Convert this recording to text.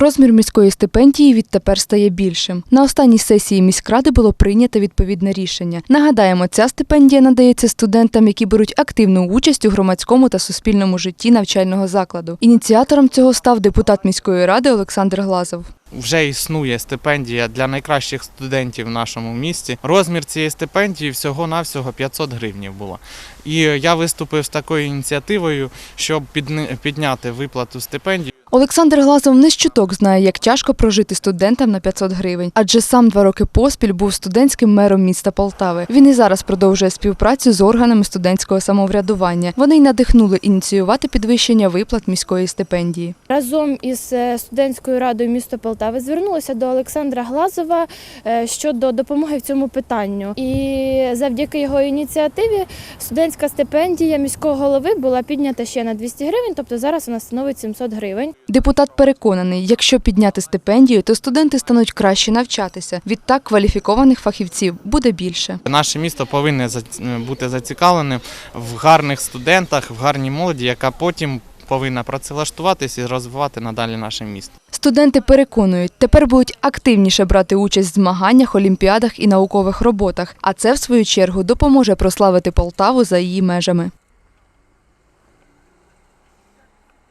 Розмір міської стипендії відтепер стає більшим. На останній сесії міськради було прийнято відповідне рішення. Нагадаємо, ця стипендія надається студентам, які беруть активну участь у громадському та суспільному житті навчального закладу. Ініціатором цього став депутат міської ради Олександр Глазов. Вже існує стипендія для найкращих студентів в нашому місті. Розмір цієї стипендії всього-навсього 500 гривнів було. І я виступив з такою ініціативою, щоб підняти виплату стипендії. Олександр Глазов не з знає, як тяжко прожити студентам на 500 гривень, адже сам два роки поспіль був студентським мером міста Полтави. Він і зараз продовжує співпрацю з органами студентського самоврядування. Вони й надихнули ініціювати підвищення виплат міської стипендії. Разом із е, студентською радою міста Полтави звернулася до Олександра Глазова е, щодо допомоги в цьому питанню. І завдяки його ініціативі студентська стипендія міського голови була піднята ще на 200 гривень, тобто зараз вона становить 700 гривень. Депутат переконаний, якщо підняти стипендію, то студенти стануть краще навчатися. Відтак кваліфікованих фахівців буде більше. Наше місто повинне бути зацікавленим в гарних студентах, в гарній молоді, яка потім повинна працевлаштуватися і розвивати надалі наше місто. Студенти переконують, тепер будуть активніше брати участь в змаганнях, олімпіадах і наукових роботах. А це, в свою чергу, допоможе прославити Полтаву за її межами.